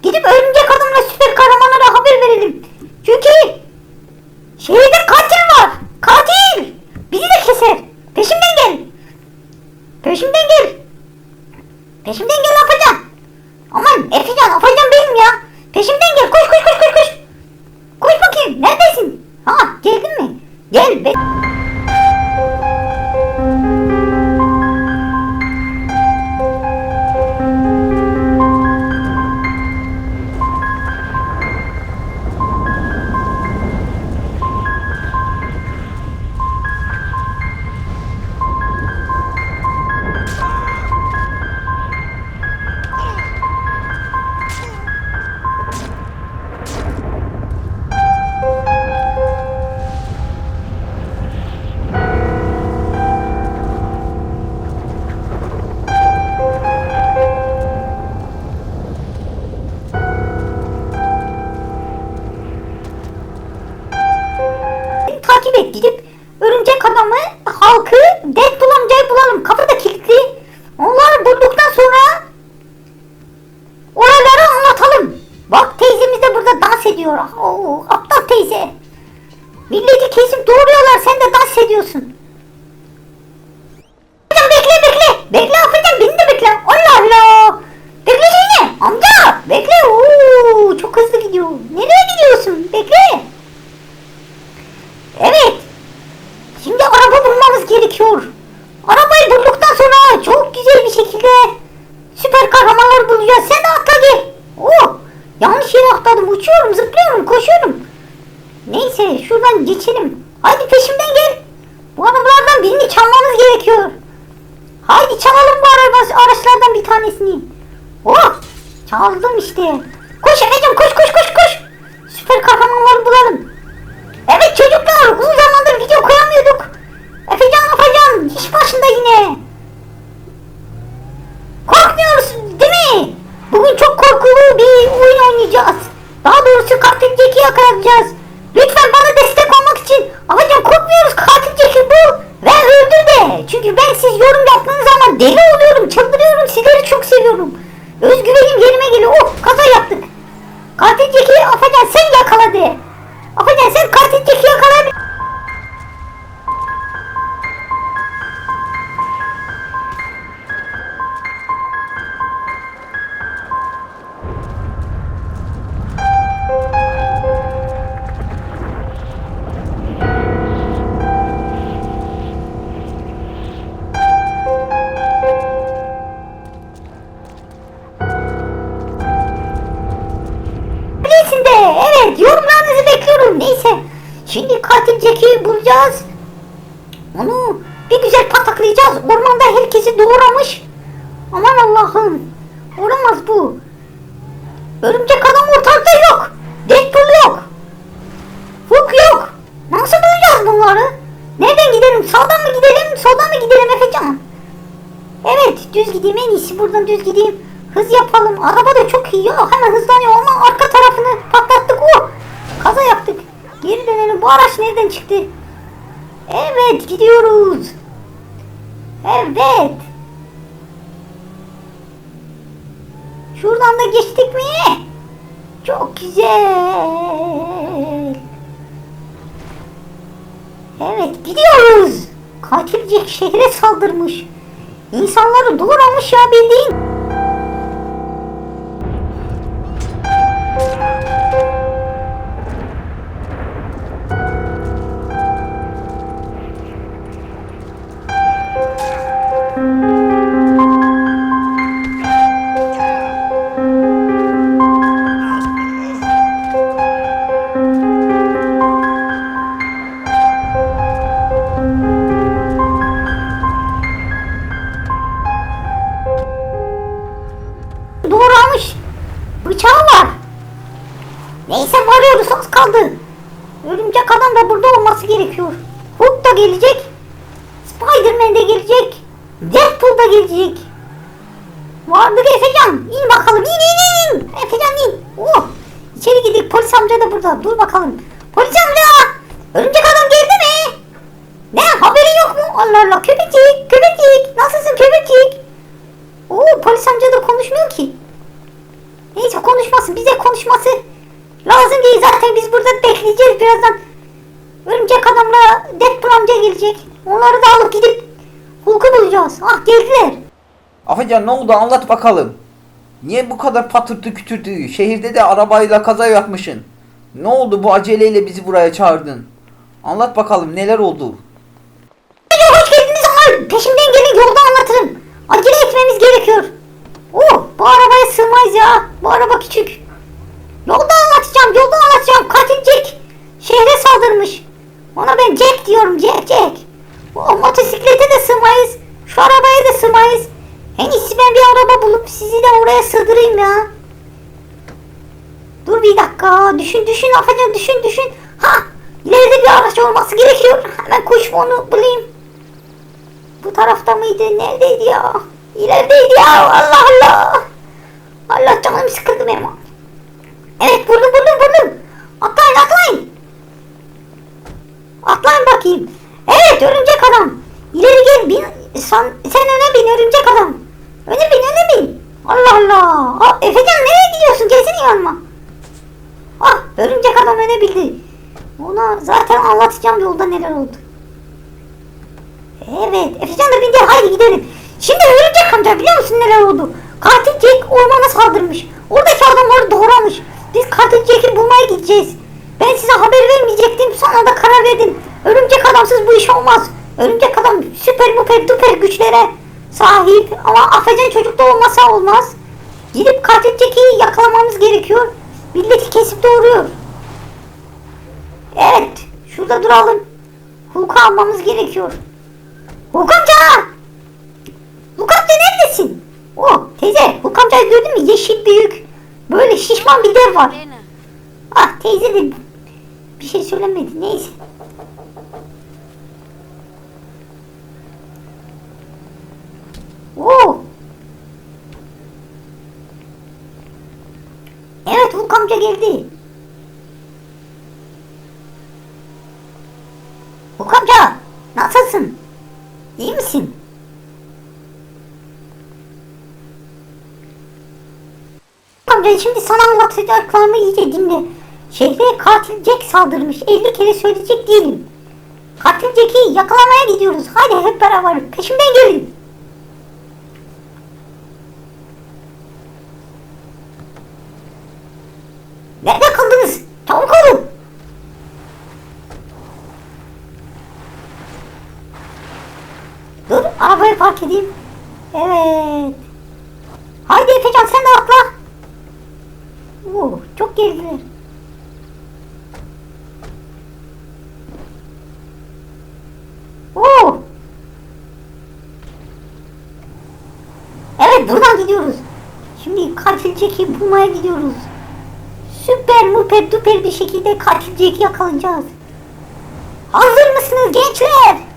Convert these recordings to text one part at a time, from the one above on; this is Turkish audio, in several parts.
que ediyor. Oo, aptal teyze. Milleti kesip doğuruyorlar sen de dans ediyorsun. Hocam bekle bekle. Bekle Afecan beni de bekle. Allah Allah. Beklesene amca. Bekle. Oo, çok hızlı gidiyor. Nereye gidiyorsun? Bekle. Evet. Şimdi araba bulmamız gerekiyor. Arabayı bulduktan sonra çok güzel bir şekilde süper kahramanlar bulacağız. Sen de atla gel. Oh, yanlış yere atladım. Uçuyorum, zıplıyorum, koşuyorum. Neyse şuradan geçelim. Hadi peşimden gel. Bu arabalardan birini çalmamız gerekiyor. Haydi çalalım bu araba, araçlardan bir tanesini. Oh, çaldım işte. Koş Efe'cim koş koş koş koş. Süper kahramanları bulalım. Yakalayacağız. Lütfen bana destek olmak için Afacan korkmuyoruz katil Jack'i bul ve öldür de. Çünkü ben siz yorum yaptığınız zaman deli Jack'i bulacağız. Onu bir güzel pataklayacağız. Ormanda herkesi doğramış. Aman Allah'ım. Olamaz bu. Örümcek adam ortalıkta yok. Deadpool yok. Hulk yok. Nasıl bulacağız bunları? Nereden gidelim? Sağdan mı gidelim? Soldan mı gidelim Efecan? Evet düz gideyim en iyisi buradan düz gideyim. Hız yapalım. Araba da çok iyi ya. Hemen hızlanıyor. Ondan arka tarafını patlattık. Oh! Kaza yaptık. Geri dönelim. Bu araç nereden çıktı? Evet gidiyoruz. Evet. Şuradan da geçtik mi? Çok güzel. Evet gidiyoruz. Katil Jack şehre saldırmış. İnsanları doğramış ya bildiğin. Kaldı. Örümcek adam da burada olması gerekiyor. Hulk da gelecek. Spiderman de gelecek. Deadpool da gelecek. Vardır Efecan. İn bakalım. İn in in. Efecan in. Oh. İçeri gidelim. Polis amca da burada. Dur bakalım. Polis amca. Örümcek adam geldi mi? Ne haberin yok mu? Allah Allah. Köpecik. Köpecik. Nasılsın köpecik? Oo polis amca da konuşmuyor ki. Neyse konuşmasın. Bize konuşması değil. Zaten biz burada bekleyeceğiz birazdan. Örümcek adamla Deadpool amca gelecek. Onları da alıp gidip Hulk'u bulacağız. Ah geldiler. Afacan ne oldu anlat bakalım. Niye bu kadar patırtı kütürtü? Şehirde de arabayla kaza yapmışsın. Ne oldu bu aceleyle bizi buraya çağırdın? Anlat bakalım neler oldu? Hoş geldiniz ama peşimden gelin yolda anlatırım. Acele etmemiz gerekiyor. Oh bu arabaya sığmayız ya. Bu araba küçük. Yolda anlatacağım yolda anlatacağım. Katil Jack şehre saldırmış. Ona ben Jack diyorum Jack Jack. O motosiklete de sığmayız. Şu arabaya da sığmayız. En iyisi ben bir araba bulup sizi de oraya sığdırayım ya. Dur bir dakika. Düşün düşün Afacan düşün düşün. Ha ileride bir araç olması gerekiyor. Hemen koş onu bulayım. Bu tarafta mıydı? Neredeydi ya? İlerideydi ya. Allah Allah. Allah canım sıkıldı benim. Evet buldum bakayım. Evet örümcek adam. İleri gel bin. Sen, sen öne bin örümcek adam. Öne bin öne bin. Allah Allah. Aa, Efecan nereye gidiyorsun? Gelsene yanıma. Ah örümcek adam öne bildi. Ona zaten anlatacağım yolda neler oldu. Evet. Efecan da bindi. Haydi gidelim. Şimdi örümcek amca biliyor musun neler oldu? Katil Jack ormana saldırmış. Oradaki adamları doğramış. Biz katil Jack'i bulmaya gideceğiz. Ben size haber vermeyecektim. Sonra da karar verdim. Örümcek adamsız bu iş olmaz. Örümcek adam süper muper duper güçlere sahip. Ama Afecan çocuk da olmasa olmaz. Gidip katil yakalamamız gerekiyor. Milleti kesip doğuruyor. Evet. Şurada duralım. Hulk'u almamız gerekiyor. Hulk amca! Hulk amca neredesin? Oh teyze Hulk amcayı gördün mü? Yeşil büyük. Böyle şişman bir dev var. Ah teyze de bir şey söylemedi. Neyse. Oo. Evet Hulk amca geldi. Hulk amca nasılsın? İyi misin? Amca şimdi sana anlatacaklarımı iyice dinle. Şehre katil Jack saldırmış. 50 kere söyleyecek değilim. Katil Jack'i yakalamaya gidiyoruz. Hadi hep beraber peşimden gelin. Nerede kaldınız? Çabuk olun. Dur edeyim. Evet. Haydi Efecan sen de atla. Oo, çok geldiler. Oo. Evet buradan gidiyoruz. Şimdi katil Jack'i bulmaya gidiyoruz. Süper muper duper bir şekilde katil Jack'i yakalayacağız. Hazır mısınız gençler?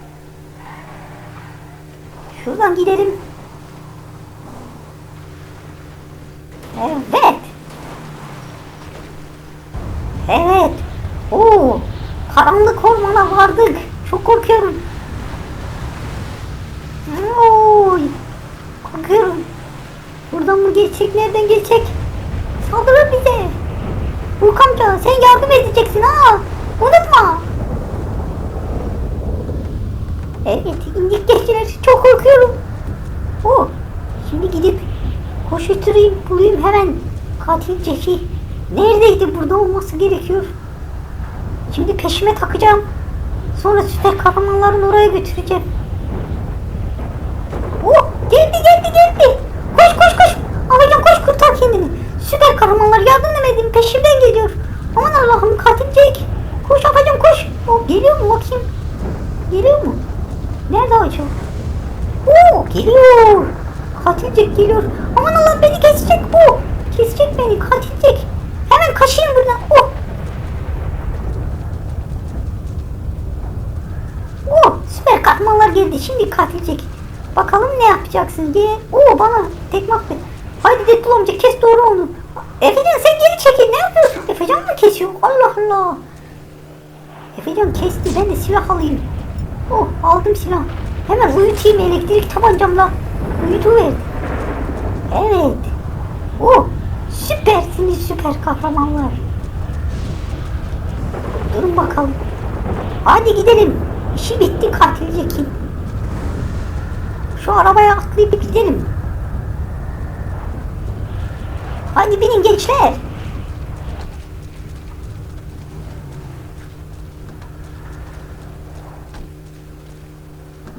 Şuradan gidelim. Evet. Evet. Oo, karanlık ormana vardık. Çok korkuyorum. Oy, korkuyorum. Buradan mı geçecek, nereden geçecek? Saldırır bize. Hulk amca sen yardım edeceksin ha. Unutma. Evet, indik geçtiler. Çok korkuyorum. Oh, şimdi gidip koşuşturayım, bulayım hemen katil Jack'i. Neredeydi? Burada olması gerekiyor. Şimdi peşime takacağım. Sonra süper kahramanların oraya götüreceğim. Oh, geldi geldi geldi. Koş koş koş. Alacağım koş kurtar kendini. Süper kahramanlar yardım edemedim peşimden geliyor. Aman Allah'ım katil Jack. Koş Afacım koş. Oh, geliyor mu bakayım. Geliyor mu? Nerede acaba? Oo geliyor. Katil Jack geliyor. Aman Allah'ım beni kesecek bu. Kesecek beni katil Jack. Hemen kaçayım buradan. Oh. Oh süper kahramanlar geldi. Şimdi katil Jack. Bakalım ne yapacaksın diye. Oo bana tekme attı. Haydi Deadpool amca kes doğru onu. Efecan sen geri çekil. Ne yapıyorsun? Efecan mı kesiyor? Allah Allah. Efecan kesti. Ben de silah alayım. Oh aldım silah. Hemen uyutayım elektrik tabancamla. Uyutuverdim. Evet. Oh süpersiniz süper kahramanlar. Durun bakalım. Hadi gidelim. İşi bitti katil Jack'in. Şu arabaya atlayıp gidelim. Hadi binin gençler.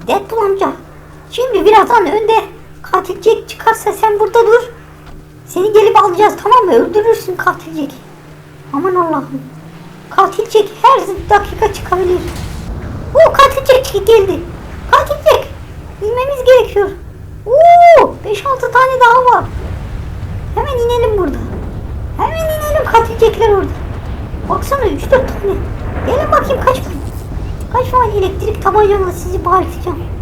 Deadpool amca. Şimdi birazdan önde katil Jack çıkarsa sen burada dur. Seni gelip alacağız tamam mı? Öldürürsün katil Jack'i. Aman Allah'ım. Katil Jack her dakika çıkabilir. Oo katil Jack geldi. Katil Jack. İnmemiz gerekiyor. Oo 5-6 tane daha var. Hemen inelim burada. Hemen inelim katil Jack'ler orada. Baksana 3-4 tane. Gelin bakayım kaç Kaç falan elektrik tabancamla sizi bağırtacağım.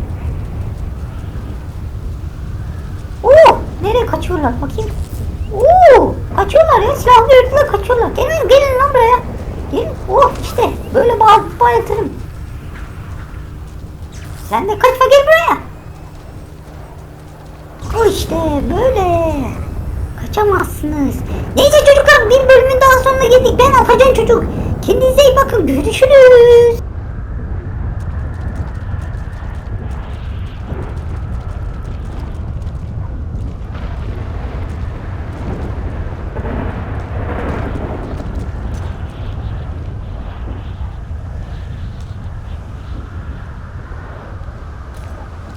Nereye kaçıyorlar bakayım. Oo, kaçıyorlar ya silahlı ördüler kaçıyorlar. Gelin gelin lan buraya. Gelin. Oh işte böyle bağırıp bağırtırım. Sen de kaçma gel buraya. O işte böyle. Kaçamazsınız. Neyse çocuklar bir bölümün daha sonuna geldik. Ben Afacan Çocuk. Kendinize iyi bakın. Görüşürüz.